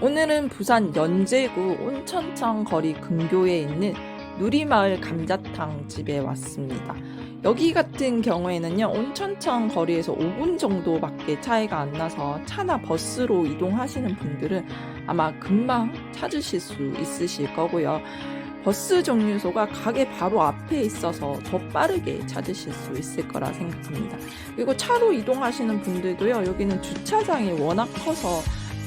오늘은 부산 연제구 온천천 거리 근교에 있는 누리마을 감자탕 집에 왔습니다. 여기 같은 경우에는요, 온천천 거리에서 5분 정도밖에 차이가 안 나서 차나 버스로 이동하시는 분들은 아마 금방 찾으실 수 있으실 거고요. 버스 정류소가 가게 바로 앞에 있어서 더 빠르게 찾으실 수 있을 거라 생각합니다. 그리고 차로 이동하시는 분들도요, 여기는 주차장이 워낙 커서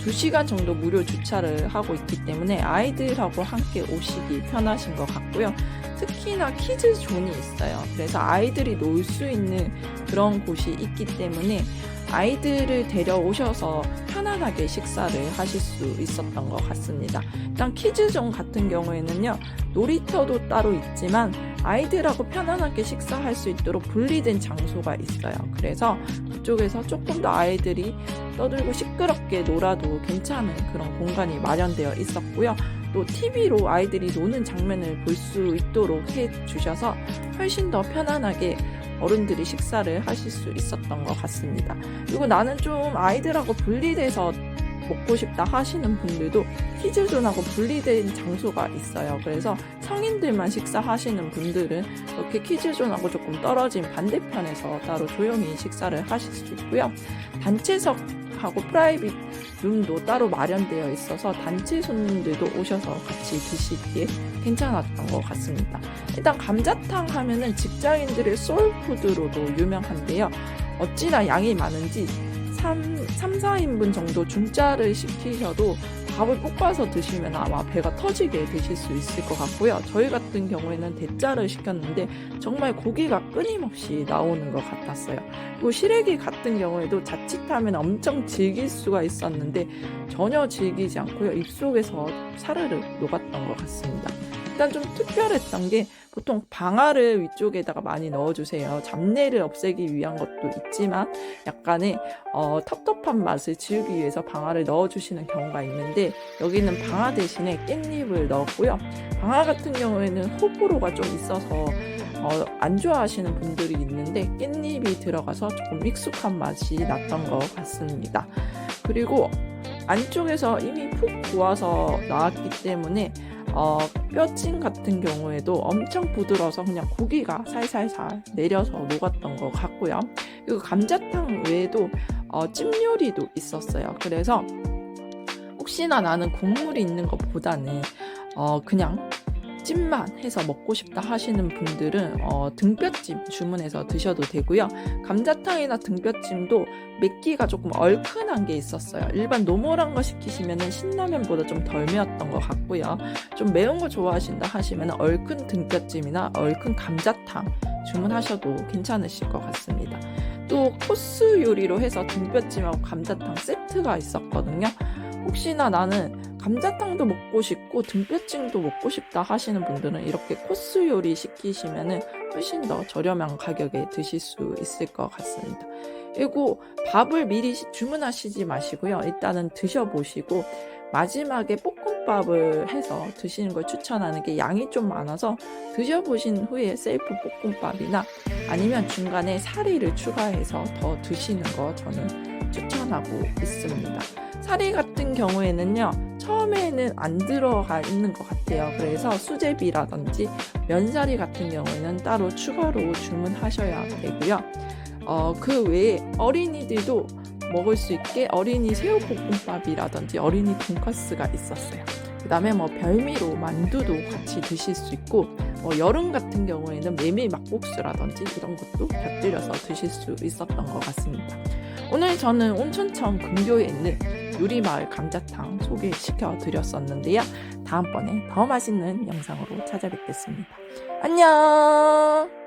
2시간 정도 무료 주차를 하고 있기 때문에 아이들하고 함께 오시기 편하신 것 같고요. 특히나 키즈 존이 있어요. 그래서 아이들이 놀 수 있는 그런 곳이 있기 때문에 아이들을 데려오셔서 편안하게 식사를 하실 수 있었던 것 같습니다. 일단 키즈존 같은 경우에는요, 놀이터도 따로 있지만 아이들하고 편안하게 식사할 수 있도록 분리된 장소가 있어요. 그래서 그쪽에서 조금 더 아이들이 떠들고 시끄럽게 놀아도 괜찮은 그런 공간이 마련되어 있었고요. 또 TV로 아이들이 노는 장면을 볼 수 있도록 해 주셔서 훨씬 더 편안하게 어른들이 식사를 하실 수 있었던 것 같습니다. 그리고 나는 좀 아이들하고 분리돼서 먹고 싶다 하시는 분들도 키즈존하고 분리된 장소가 있어요. 그래서 성인들만 식사하시는 분들은 이렇게 키즈존하고 조금 떨어진 반대편에서 따로 조용히 식사를 하실 수 있고요. 단체석 하고 프라이빗 룸도 따로 마련되어 있어서 단체 손님들도 오셔서 같이 드시기에 괜찮았던 것 같습니다. 일단 감자탕 하면은 직장인들의 소울푸드로도 유명한데요. 어찌나 양이 많은지 3, 3, 4인분 정도 중짜를 시키셔도 밥을 볶아서 드시면 아마 배가 터지게 드실 수 있을 것 같고요. 저희 같은 경우에는 대짜를 시켰는데 정말 고기가 끊임없이 나오는 것 같았어요. 그리고 시래기 같은 경우에도 자칫하면 엄청 질길 수가 있었는데 전혀 질기지 않고요. 입속에서 사르르 녹았던 것 같습니다. 일단 좀 특별했던 게 보통 방아를 위쪽에다가 많이 넣어주세요. 잡내를 없애기 위한 것도 있지만 약간의 어, 텁텁한 맛을 지우기 위해서 방아를 넣어주시는 경우가 있는데 여기는 방아 대신에 깻잎을 넣었고요. 방아 같은 경우에는 호불호가 좀 있어서 어, 안 좋아하시는 분들이 있는데 깻잎이 들어가서 조금 익숙한 맛이 났던 것 같습니다. 그리고 안쪽에서 이미 푹 구워서 나왔기 때문에 어, 뼈찜 같은 경우에도 엄청 부드러워서 그냥 고기가 살살살 내려서 녹았던 것 같고요. 그리고 감자탕 외에도 어, 찜 요리도 있었어요. 그래서 혹시나 나는 국물이 있는 것보다는 어, 그냥 찜만 해서 먹고 싶다 하시는 분들은 어, 등뼈찜 주문해서 드셔도 되고요. 감자탕이나 등뼈찜도 맵기가 조금 얼큰한 게 있었어요. 일반 노멀한 거 시키시면 신라면보다 좀 덜 매웠던 것 같고요. 좀 매운 거 좋아하신다 하시면 얼큰 등뼈찜이나 얼큰 감자탕 주문하셔도 괜찮으실 것 같습니다. 또 코스 요리로 해서 등뼈찜하고 감자탕 세트가 있었거든요. 혹시나 나는 감자탕도 먹고 싶고 등뼈찜도 먹고 싶다 하시는 분들은 이렇게 코스 요리 시키시면은 훨씬 더 저렴한 가격에 드실 수 있을 것 같습니다. 그리고 밥을 미리 시- 주문하시지 마시고요. 일단은 드셔보시고 마지막에 볶음밥을 해서 드시는 걸 추천하는 게 양이 좀 많아서 드셔보신 후에 셀프 볶음밥이나 아니면 중간에 사리를 추가해서 더 드시는 거 저는 추천하고 있습니다. 사리 같은 경우에는요, 처음에는 안 들어가 있는 것 같아요. 그래서 수제비라든지 면사리 같은 경우에는 따로 추가로 주문하셔야 되고요. 어, 그 외에 어린이들도 먹을 수 있게 어린이 새우볶음밥이라든지 어린이 돈가스가 있었어요. 그 다음에 뭐 별미로 만두도 같이 드실 수 있고, 뭐 여름 같은 경우에는 메밀 막국수라든지 이런 것도 곁들여서 드실 수 있었던 것 같습니다. 오늘 저는 온천천 근교에 있는 유리마을 감자탕 소개시켜 드렸었는데요. 다음번에 더 맛있는 영상으로 찾아뵙겠습니다. 안녕!